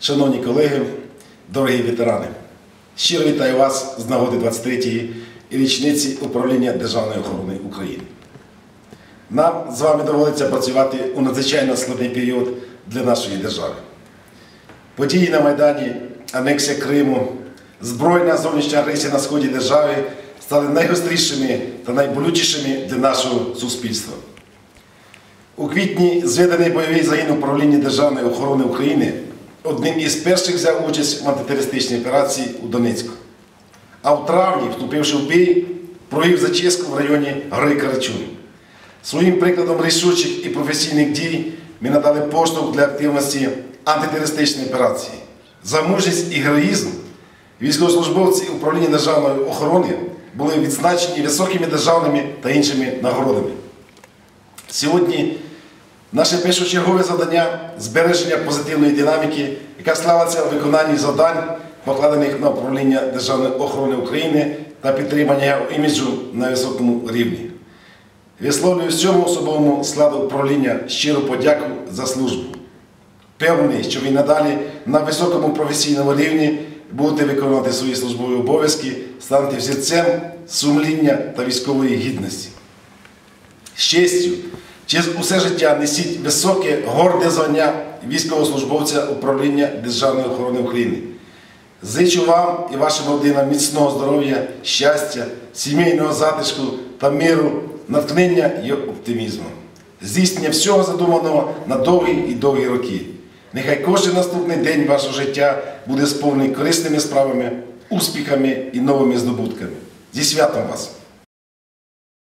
Шановні колеги, дорогі ветерани, щиро вітаю вас з нагоди 23-ї річниці управління Державної охорони України. Нам з вами доводиться працювати у надзвичайно складний період для нашої держави. Події на Майдані, анексія Криму, збройна зовнішня агресія на сході держави стали найгострішими та найболючішими для нашого суспільства. У квітні зведений бойовий загін управління Державної охорони України одним із перших взяв участь в антитерористичній операції у Донецьку. А в травні, вступивши в бій, провів зачистку в районі Гори Карачун. Своїм прикладом рішучих і професійних дій ми надали поштовх для активності антитерористичної операції. За мужність і героїзм військовослужбовці управління державної охорони були відзначені високими державними та іншими нагородами. Сьогодні наше першочергове завдання збереження позитивної динаміки, яка славиться в виконанні завдань, покладених на управління Державної охорони України та підтримання його іміджу на високому рівні. Висловлюю всьому особовому складу управління щиру подяку за службу. Певний, що ви надалі на високому професійному рівні будете виконувати свої службові обов'язки, станете взірцем сумління та військової гідності. З честю, через усе життя несіть високе горде звання військовослужбовця управління Державної охорони України. Зичу вам і вашим родинам міцного здоров'я, щастя, сімейного затишку та миру, натхнення і оптимізму. Здійснення всього задуманого на довгі і довгі роки. Нехай кожен наступний день вашого життя буде сповнений корисними справами, успіхами і новими здобутками. Зі святом вас!